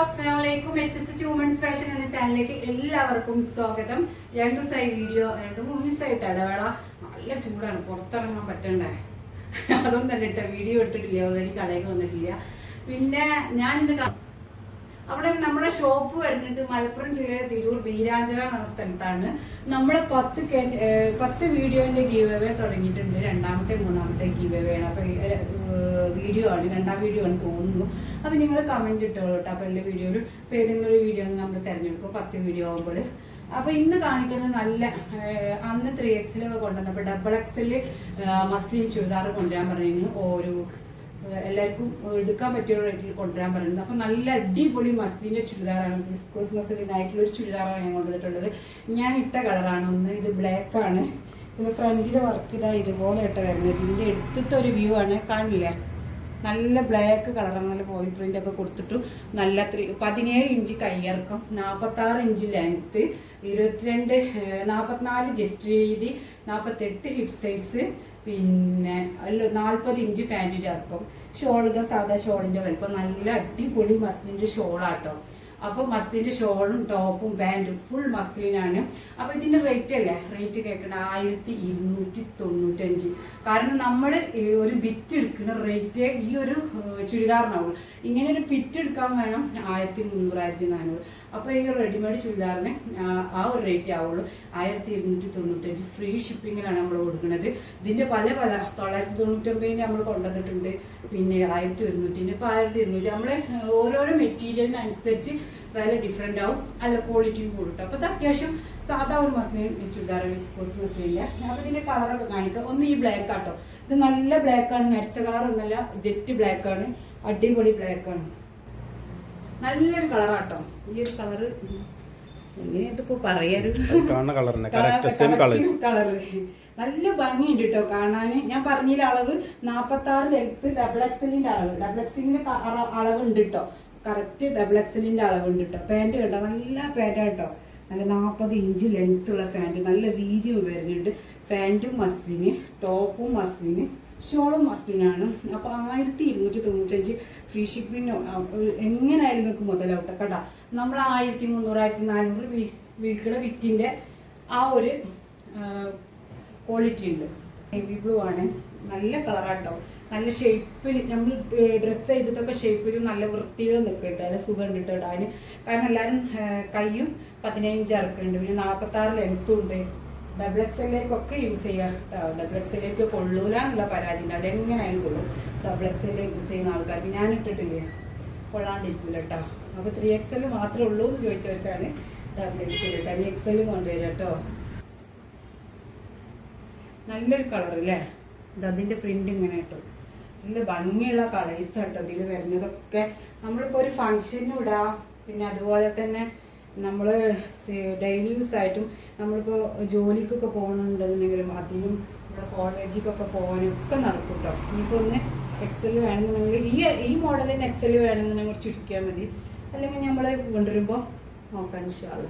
അസ്സലാമലൈക്കും. H S women's fashion എന്ന ചാനലിലേക്ക് എല്ലാവർക്കും സ്വാഗതം. രണ്ടു ദിവസമായി വീഡിയോ രണ്ട് മൂന്ന് ദിവസമായിട്ട് ഇടവേള. നല്ല ചൂടാണ്. പുറത്തിറങ്ങാൻ പറ്റണ്ടേ? അതൊന്നല്ല ഇട്ട വീഡിയോ ഇട്ടിട്ടില്ല. ഓൾറെഡി കടയിൽ വന്നിട്ടില്ല. പിന്നെ ഞാനിന്ന് അവിടെ നമ്മുടെ ഷോപ്പ് വരുന്നത് മലപ്പുറം ജില്ലയിലെ തിരൂർ ബീരാഞ്ചല എന്ന സ്ഥലത്താണ്. നമ്മൾ പത്ത് പത്ത് വീഡിയോന്റെ ഗീവ് അവേ തുടങ്ങിയിട്ടുണ്ട്. രണ്ടാമത്തെ മൂന്നാമത്തെ ഗീവ് അവേ ആണ്. അപ്പൊ വീഡിയോ ആണ്. രണ്ടാം വീഡിയോ ആണ് തോന്നുന്നു. അപ്പൊ നിങ്ങൾ കമന്റ് ഇട്ടോളൂ കേട്ടോ അപ്പൊ എല്ലാ വീഡിയോയിലും ഏതെങ്കിലും ഒരു വീഡിയോ നമ്മൾ തിരഞ്ഞെടുക്കും. പത്ത് വീഡിയോ ആകുമ്പോൾ അപ്പൊ ഇന്ന് കാണിക്കുന്നത് നല്ല അന്ന് ത്രീ എക്സിലൊക്കെ കൊണ്ടുവന്നപ്പോ ഡബിൾ എക്സിൽ മസ്ലിം ചുരിദാർ കൊണ്ടുവരാൻ പറഞ്ഞു ഒരു എല്ലാവർക്കും എടുക്കാൻ പറ്റിയ റേറ്റിൽ കൊണ്ടുവരാൻ പറയുന്നത്. അപ്പൊ നല്ല അടിപൊളി മസ്തിന്റെ ചുരിദാറാണ്. ക്രിസ്മസ് മസ്ലിനായിട്ടുള്ള ഒരു ചുരിദാറാണ് ഞാൻ കൊണ്ടുവന്നിട്ടുള്ളത്. ഞാൻ ഇട്ട കളറാണ് ഒന്ന് ഇത് ബ്ലാക്ക് ആണ്. പിന്നെ ഫ്രണ്ടിലെ വർക്ക് ഇതാ ഇതുപോലെ ഇട്ട വരുന്നത്. ഇതിന്റെ എടുത്തത്തെ ഒരു വ്യൂ ആണ്. കാണില്ലേ? നല്ല ബ്ലാക്ക് കളർ നല്ല ഫോയിൽ പ്രിന്റ് ഒക്കെ കൊടുത്തിട്ടു. നല്ല ത്രീ പതിനേഴ് ഇഞ്ച് കയ്യിറക്കം നാൽപ്പത്തി ആറ് ഇഞ്ച് ലെങ്ത്ത് ഇരുപത്തിരണ്ട് നാൽപ്പത്തിനാല് ജസ്റ്റ് രീതി നാൽപ്പത്തെട്ട് ഹിപ്പ് സൈസ് പിന്നെ അല്ല നാൽപ്പത് ഇഞ്ച് പാന്റിന്റെ ഇറക്കം ഷോളുകൾ സാധാ ഷോളിന്റെ വലിപ്പം. നല്ല അടിപൊളി മസ്ലിന്റെ ഷോളാട്ടോ. അപ്പോൾ മസ്ലിന്റെ ഷോളും ടോപ്പും പാന്റും ഫുൾ മസ്ലിനാണ്. അപ്പോൾ ഇതിന്റെ റേറ്റ് അല്ലേ? റേറ്റ് കേൾക്കണ ആയിരത്തി ഇരുന്നൂറ്റി തൊണ്ണൂറ്റഞ്ച്. കാരണം നമ്മൾ ഒരു ബിറ്റ് എടുക്കുന്ന റേറ്റ് ഈ ഒരു ചുരിദാറിനാവും ഇങ്ങനെ ഒരു ബിറ്റ് എടുക്കാൻ വേണം ആയിരത്തി മുന്നൂറ് ആയിരത്തി നാനൂറ്. അപ്പോൾ ഈ റെഡിമെയ്ഡ് ചുരിദാറിന് ആ- ഒരു റേറ്റ് ആവുള്ളൂ. ആയിരത്തി ഇരുന്നൂറ്റി തൊണ്ണൂറ്റഞ്ച്. ഫ്രീ ഷിപ്പിങ്ങിലാണ് നമ്മൾ കൊടുക്കുന്നത് ഇതിന്റെ പല പല തൊള്ളായിരത്തി തൊണ്ണൂറ്റൊമ്പതിന് നമ്മൾ കൊണ്ടുവന്നിട്ടുണ്ട്. പിന്നെ ആയിരത്തി ഒരുന്നൂറ്റിന്റെ ഇപ്പോൾ ആയിരത്തി ഇരുന്നൂറ്റി. നമ്മൾ ഓരോരോ മെറ്റീരിയലിനനുസരിച്ച് വില ഡിഫറെന്റ് ആവും. അല്ല ക്വാളിറ്റിയും കൂടും അപ്പോൾ അത് അത്യാവശ്യം സാധാ ഒരു മസ്ലിൻ ചുരിദാർ വിസ്കോസ് മസ്ലിനില്ല അപ്പോൾ ഇതിന്റെ കളറൊക്കെ കാണിക്കുക ഒന്ന് ഈ ബ്ലാക്ക് ആട്ടോ. ഇത് നല്ല ബ്ലാക്ക് ആണ്. നരച്ച കളർ ഒന്നല്ല ജെറ്റ് ബ്ലാക്ക് ആണ്. അടിപൊളി ബ്ലാക്ക് ആണ്. നല്ലൊരു കളറാട്ടോ ഈ ഒരു കളറ് എങ്ങനെയായിട്ടിപ്പോ പറയാറ്? കളർ കളറ് നല്ല ഭംഗിയുണ്ട് കേട്ടോ കാണാൻ ഞാൻ പറഞ്ഞില്ല അളവ്. നാപ്പത്തി ആറ് ലെങ്ത് ഡബിൾ എക്സലിന്റെ അളവ് ഡബിൾ എക്സലിന്റെ അളവ് ഉണ്ട് കേട്ടോ കറക്റ്റ് ഡബിൾ എക്സലിന്റെ അളവ് ഉണ്ട് കേട്ടോ പാന്റ് കേട്ടോ നല്ല പാന്റ് കേട്ടോ നല്ല നാൽപ്പത് ഇഞ്ച് ലെങ്ത് ഉള്ള പാന്റ് നല്ല വീതിയും വരുന്നുണ്ട് പാന്റും മസ്ലിന് ടോപ്പും മസ്ലിന് ഷോളും മസ്ലിനാണ് അപ്പോൾ ആയിരത്തി ഇരുന്നൂറ്റി തൊണ്ണൂറ്റഞ്ച് ഫ്രീ ഷിപ്പിംഗ് എങ്ങനെയായാലും നിങ്ങൾക്ക് മുതലാവട്ടെ കേട്ടോ. നമ്മൾ ആയിരത്തി മുന്നൂറ് ആയിരത്തി നാനൂറ് വിൽക്കുന്ന വിറ്റിന്റെ ആ ഒരു ക്വാളിറ്റി ഉണ്ട്. ഹെവി ബ്ലൂ ആണ്. നല്ല കളറാട്ടോ നല്ല ഷേപ്പിൽ നമ്മൾ ഡ്രസ്സ് ചെയ്തിട്ടൊക്കെ ഷേപ്പിലും നല്ല വൃത്തിയിലും നിൽക്കുന്നുണ്ട്. നല്ല സുഖം ഉണ്ട് ഇടാൻ കാരണം എല്ലാവരും കൈയും പതിനഞ്ച് ഇറക്കുന്നുണ്ട്. പിന്നെ നാൽപ്പത്താറ് ലെങ്ത്തും ഉണ്ട്. ഡബിൾ എക്സലിലേക്കൊക്കെ യൂസ് ചെയ്യാം കേട്ടോ ഡബിൾ എക്സലിലേക്ക് കൊള്ളൂല എന്നുള്ള പരാതി ഉണ്ട് അവിടെ എങ്ങനെയായാലും കൊള്ളും. ഡബിൾ എക്സലിൽ യൂസ് ചെയ്യുന്ന ആൾക്കാർക്ക് ഞാൻ ഇട്ടിട്ടില്ലേ. കൊള്ളാണ്ടിരിക്കില്ല കേട്ടോ അപ്പോൾ ത്രീ എക്സൽ മാത്രമേ ഉള്ളൂ എന്ന് ചോദിച്ചവർക്കാണ് ഡബിൾ എക്സൽ കേട്ടോ ഇനി എക്സലും കൊണ്ടുവരിക കേട്ടോ നല്ലൊരു കളർ അല്ലേ ഇത് അതിന്റെ പ്രിന്റ് ഇങ്ങനെ കേട്ടോ. നല്ല ഭംഗിയുള്ള കളേഴ്സ് കേട്ടോ ഇതിൽ വരുന്നതൊക്കെ. നമ്മളിപ്പോൾ ഒരു ഫങ്ഷനും ഇടാം പിന്നെ അതുപോലെ തന്നെ നമ്മൾ ഡെയിലി യൂസ് ആയിട്ടും നമ്മളിപ്പോൾ ജോലിക്കൊക്കെ പോകണമെന്നുണ്ടെന്നുണ്ടെങ്കിലും അതിനും നമ്മുടെ കോളേജിക്കൊക്കെ പോകാനും ഒക്കെ നടക്കും കേട്ടോ ഇനിയിപ്പോൾ ഒന്ന് എക്സൽ വേണമെന്നുണ്ടെങ്കിൽ ഈ ഈ മോഡലിന് എക്സൽ വേണമെന്നുണ്ടെങ്കിൽ ചുരുക്കിയാൽ മതി. അല്ലെങ്കിൽ നമ്മൾ കൊണ്ടുവരുമ്പോൾ നോക്കാൻ ഇൻഷാല്ല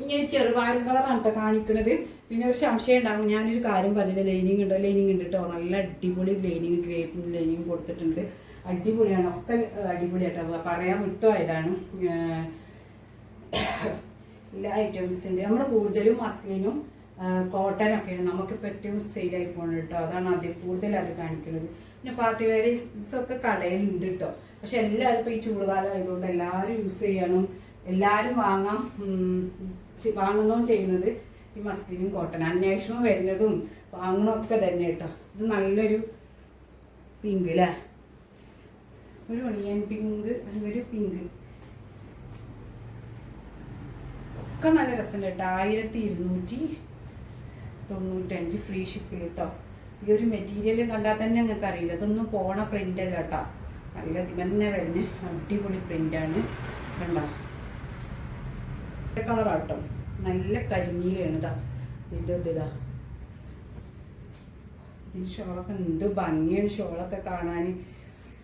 ഇങ്ങനെ ചെറുപായർ കളറാണ് കേട്ടോ കാണിക്കുന്നത് പിന്നെ ഒരു സംശയം ഉണ്ടാകും ഞാനൊരു കാര്യം പറഞ്ഞില്ല? ലൈനിങ് ഉണ്ടോ? ലൈനിങ് ഉണ്ട് കേട്ടോ നല്ല അടിപൊളി ലൈനിങ് ഗ്രേപ്പ് ലൈനിങ് കൊടുത്തിട്ടുണ്ട്. അടിപൊളിയാണ്. ഒക്കെ അടിപൊളിയാട്ടോ. പറയാൻ വിട്ടുപോയതാണ് എല്ലാ ഐറ്റംസ് ഉണ്ട്. നമ്മൾ കൂടുതലും മസ്ലിനും കോട്ടനൊക്കെയാണ് നമുക്കിപ്പോൾ ഏറ്റവും സെയിലായി പോകുന്നത് കേട്ടോ അതാണ് അതിൽ കൂടുതൽ അത് കാണിക്കുന്നത് പിന്നെ പാർട്ടി വെയറീസ് ഒക്കെ കടയിലുണ്ട് കേട്ടോ പക്ഷെ എല്ലാവരും ഈ ചൂടുകാലം ആയതുകൊണ്ട് എല്ലാവരും യൂസ് ചെയ്യണം എല്ലാവരും വാങ്ങാം. വാങ്ങുന്നതും ചെയ്യുന്നത്. ഈ മസ്ലിനും കോട്ടൺ അന്വേഷണം വരുന്നതും വാങ്ങണമൊക്കെ തന്നെ കേട്ടോ. ഇത് നല്ലൊരു പിങ്ക് അല്ലേ ഒരു ഒണിയൻ പിങ്ക് ഒരു പിങ്ക് ഒക്കെ നല്ല രസമുണ്ട് കേട്ടോ. ആയിരത്തി ഇരുന്നൂറ്റി തൊണ്ണൂറ്റഞ്ച് ഫ്രീ ഷിപ്പ് കേട്ടോ. ഈ ഒരു മെറ്റീരിയൽ കണ്ടാൽ തന്നെ നിങ്ങൾക്ക് അറിയില്ല. ഇതൊന്നും പോണ പ്രിന്റ് അല്ല കേട്ടോ. നല്ല തന്നെ വരുന്ന. അടിപൊളി പ്രിന്റാണ് കണ്ടോ? കളറാട്ടോ. നല്ല കരിനീലാണ് ഇതാ ഇതിന്റെ ഇതാ ഈ ഷോളൊക്കെ എന്ത് ഭംഗിയാണ് ഷോളൊക്കെ കാണാൻ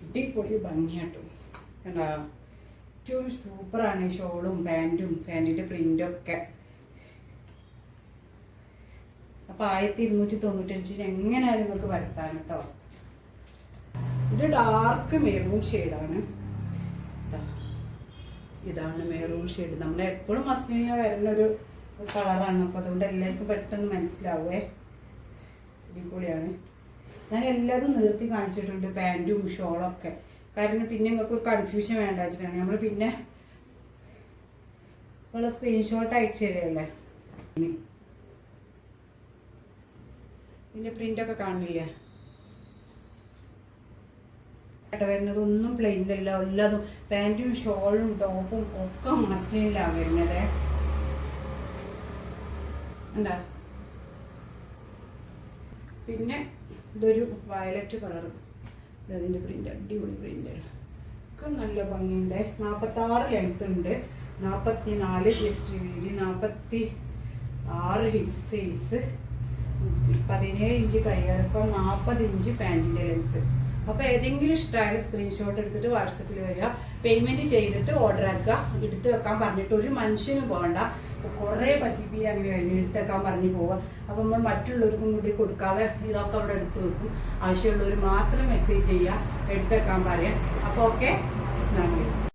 അടിപൊളി ഭംഗിയാട്ടോ. കണ്ടാ? ഏറ്റവും സൂപ്പറാണ് ഈ ഷോളും പാന്റും പാന്റിന്റെ പ്രിന്റും ഒക്കെ അപ്പോൾ ആയിരത്തി ഇരുന്നൂറ്റി തൊണ്ണൂറ്റഞ്ചിന് എങ്ങനെയായാലും നിങ്ങൾക്ക് വരുത്താൻ കേട്ടോ ഇത് ഡാർക്ക് മെറൂൺ ഷെയ്ഡാണ് ഇതാണ് മെറൂൺ ഷെയ്ഡ് നമ്മൾ എപ്പോഴും മസ്ലിന് വരുന്ന ഒരു കളറാണ് അപ്പോൾ അതുകൊണ്ട് എല്ലാവർക്കും പെട്ടെന്ന് മനസ്സിലാവേ. അടിപൊളിയാണ്. ഞാൻ എല്ലാതും നിർത്തി കാണിച്ചിട്ടുണ്ട് പാന്റും ഷോളൊക്കെ. കാരണം പിന്നെ നിങ്ങൾക്ക് ഒരു കൺഫ്യൂഷൻ വേണ്ട വെച്ചിട്ടാണ്. നമ്മൾ പിന്നെ ഉള്ള സ്ക്രീൻഷോട്ട് അയച്ചു തരുമല്ലേ പിന്നെ പ്രിന്റ് ഒക്കെ കാണില്ലേ? വരുന്നത് ഒന്നും പ്ലെയിനിലല്ല എല്ലാതും പാന്റും ഷോളും ടോപ്പും ഒക്കെ മസ്ലിനിലാണ് വരുന്നത്. എന്താ പിന്നെ ഇതൊരു വയലറ്റ് കളർ ഇതിന്റെ പ്രിന്റ് അടിപൊളി പ്രിന്റ് ഒക്കെ നല്ല ഭംഗിയുണ്ട്. നാൽപ്പത്താറ് ലെങ്ത് ഉണ്ട്. നാൽപ്പത്തി നാല് ചെസ്റ്റ് വീതി നാൽപ്പത്തി ആറ് ഹിപ് സൈസ് പതിനേഴ് ഇഞ്ച് കൈകൾപ്പം നാൽപ്പത് ഇഞ്ച് പാന്റിന്റെ ലെങ്ത് അപ്പോൾ ഏതെങ്കിലും ഇഷ്ടമായ സ്ക്രീൻഷോട്ട് എടുത്തിട്ട് വാട്സപ്പിൽ വരിക. പേയ്മെന്റ് ചെയ്തിട്ട് ഓർഡർ ആക്കുക. എടുത്ത് വെക്കാൻ പറഞ്ഞിട്ട് ഒരു മനുഷ്യനും പോകണ്ട. കുറേ പറ്റിപ്പി അങ്ങനെ എടുത്ത് വെക്കാൻ പറഞ്ഞു പോവുക. അപ്പോൾ നമ്മൾ മറ്റുള്ളവർക്കും കൂടി കൊടുക്കാതെ ഇതൊക്കെ അവിടെ എടുത്ത് വെക്കും. ആവശ്യമുള്ളവർ മാത്രം മെസ്സേജ് ചെയ്യുക. എടുത്ത് വെക്കാൻ പറയാം അപ്പോൾ ഓക്കെ അസ്ലാം വലൈക്കും